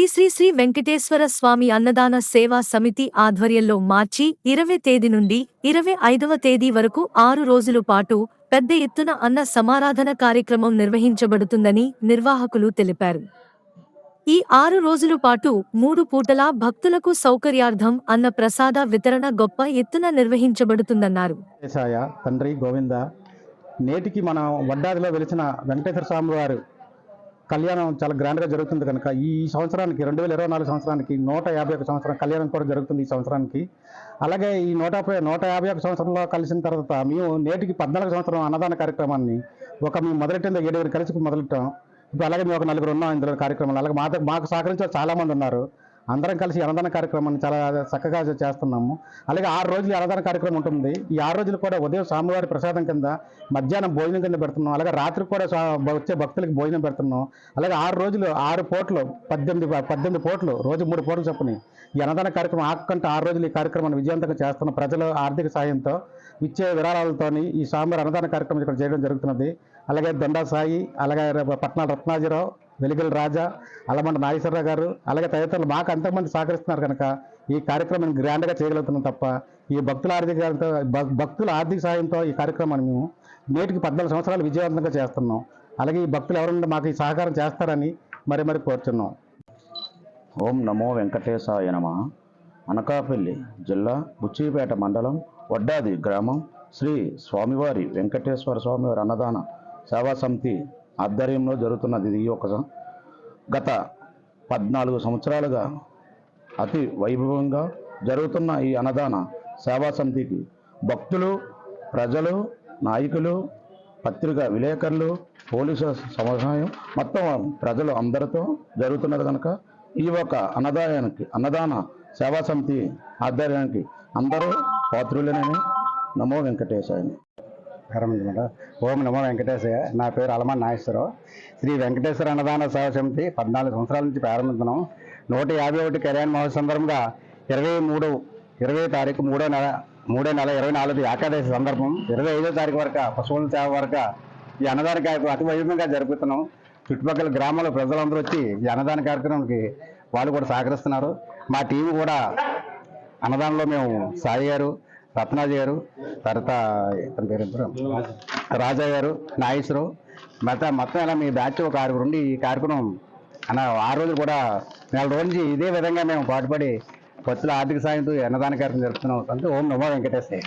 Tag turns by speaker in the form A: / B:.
A: శ్రీ శ్రీ శ్రీ వెంకటేశ్వర స్వామి అన్నదాన సేవా సమితి ఆధ్వర్యంలో మార్చి ఇరవై తేదీ నుండి ఇరవై ఐదవ తేదీ వరకు ఆరు రోజుల పాటు పెద్ద ఎత్తున అన్న సమారాధన కార్యక్రమం నిర్వహించబడుతుందని నిర్వాహకులు తెలిపారు. ఈ ఆరు రోజుల పాటు మూడు పూటలా భక్తులకు సౌకర్యార్థం అన్న ప్రసాద వితరణ గొప్ప ఎత్తున నిర్వహించబడుతుందన్నారు.
B: తండ్రి గోవింద నేటికి మన వడ్డాదిలో వెలిసిన వెంకటేశ్వర స్వామి వారు కళ్యాణం చాలా గ్రాండ్గా జరుగుతుంది కనుక ఈ సంవత్సరానికి రెండు వేల ఇరవై నాలుగు సంవత్సరానికి నూట యాభై ఒక సంవత్సరం కళ్యాణం కూడా జరుగుతుంది ఈ సంవత్సరానికి. అలాగే ఈ నూట యాభై- నూట యాభై ఒక సంవత్సరంలో కలిసిన తర్వాత మేము నేటికి పద్నాలుగు సంవత్సరం అన్నదాన కార్యక్రమాన్ని ఒక మేము మొదలెట్టిందో ఏడుగురు కలిసి మొదలెట్టాం. ఇప్పుడు అలాగే మేము ఒక నలుగురు ఉన్నాం ఇందులో కార్యక్రమాలు. అలాగే మాతో మాకు సహకరించే చాలామంది ఉన్నారు. అందరం కలిసి అన్నదాన కార్యక్రమాన్ని చాలా చక్కగా చేస్తున్నాము. అలాగే ఆరు రోజులు అన్నదాన కార్యక్రమం ఉంటుంది. ఈ ఆరు రోజులు కూడా ఉదయం స్వామివారి ప్రసాదం కింద మధ్యాహ్నం భోజనం కింద పెడుతున్నాం. అలాగే రాత్రి కూడా వచ్చే భక్తులకి భోజనం పెడుతున్నాం. అలాగే ఆరు రోజులు ఆరు పోట్లు పద్దెనిమిది పద్దెనిమిది పోట్లు రోజు మూడు పోట్లు చొప్పున ఈ అన్నదాన కార్యక్రమం ఆకంటే ఆరు రోజులు ఈ కార్యక్రమాన్ని విజయవంతంగా చేస్తున్న ప్రజల ఆర్థిక సాయంతో ఇచ్చే విరాళాలతోని ఈ స్వామివారి అన్నదాన కార్యక్రమం ఇక్కడ చేయడం జరుగుతున్నది. అలాగే దొండా సాయి అలాగే పట్నాల రత్నాజీరావు వెలిగల రాజా అలమండ నాగేశ్వరరావు గారు అలాగే తదితరులు మాకు అంతమంది సహకరిస్తున్నారు కనుక ఈ కార్యక్రమాన్ని గ్రాండ్గా చేయగలుగుతున్నాం తప్ప ఈ భక్తుల ఆర్థిక సాయంతో భక్తుల ఆర్థిక సాయంతో ఈ కార్యక్రమాన్ని మేము నేటికి పద్నాలుగు సంవత్సరాలు విజయవంతంగా చేస్తున్నాం. అలాగే ఈ భక్తులు ఎవరన్నా మాకు ఈ సహకారం చేస్తారని మరి మరి కోరుతున్నాం
C: ఓం నమో వెంకటేశాయ నమ. అనకాపల్లి జిల్లా బుచ్చిపేట మండలం వడ్డాది గ్రామం శ్రీ స్వామివారి వెంకటేశ్వర స్వామివారి అన్నదాన సేవా సమితి ఆధ్వర్యంలో జరుగుతున్నది ఇది ఒక గత పద్నాలుగు సంవత్సరాలుగా అతి వైభవంగా జరుగుతున్న ఈ అన్నదాన సేవా సమితికి భక్తులు ప్రజలు నాయకులు పత్రికా విలేకరులు పోలీసు సముదాయం మొత్తం ప్రజలు అందరితో జరుగుతున్నది కనుక ఈ యొక్క అన్నదానానికి అన్నదాన సేవా సమితి ఆధ్వర్యానికి అందరూ పాత్రులేనని నమో వెంకటేశాయని
B: ప్రారంభించమంట ఓం నమో వెంకటేశయ్య. నా పేరు అలమా నాగేశ్వరరావు. శ్రీ వెంకటేశ్వర అన్నదాన సేవ సమితి పద్నాలుగు సంవత్సరాల నుంచి ప్రారంభించినాం నూట యాభై ఒకటి కళ్యాణ మహోత్సవ సందర్భంగా ఇరవై మూడు ఇరవై తారీఖు మూడో నెల మూడో నెల ఇరవై నాలుగు ఏకాదశి సందర్భం ఇరవై ఐదో తారీఖు వరకు పశువుల సేవ వరకు ఈ అన్నదాన కార్యక్రమం అతి వైభవంగా జరుపుతున్నాం. చుట్టుపక్కల గ్రామాల ప్రజలందరూ వచ్చి ఈ అన్నదాన కార్యక్రమానికి వాళ్ళు కూడా సహకరిస్తున్నారు. మా టీం కూడా అన్నదానంలో మేము సాయి గారు రత్నాజీ గారు తర్వాత ఇతని పేరు రాజా గారు నాగేశ్వరరావు. మొత్తం మొత్తం ఇలా మీ బ్యాచ్ ఒక ఆరుగురు ఉండి ఈ కార్యక్రమం అన్న ఆ రోజు కూడా నెల రోజు నుంచి ఇదే విధంగా మేము పాటుపడి భక్తుల ఆర్థిక సాయంతో అన్నదాన కార్యక్రమం జరుపుతున్నాం. అంటే ఓం నమో వెంకటేశ్వర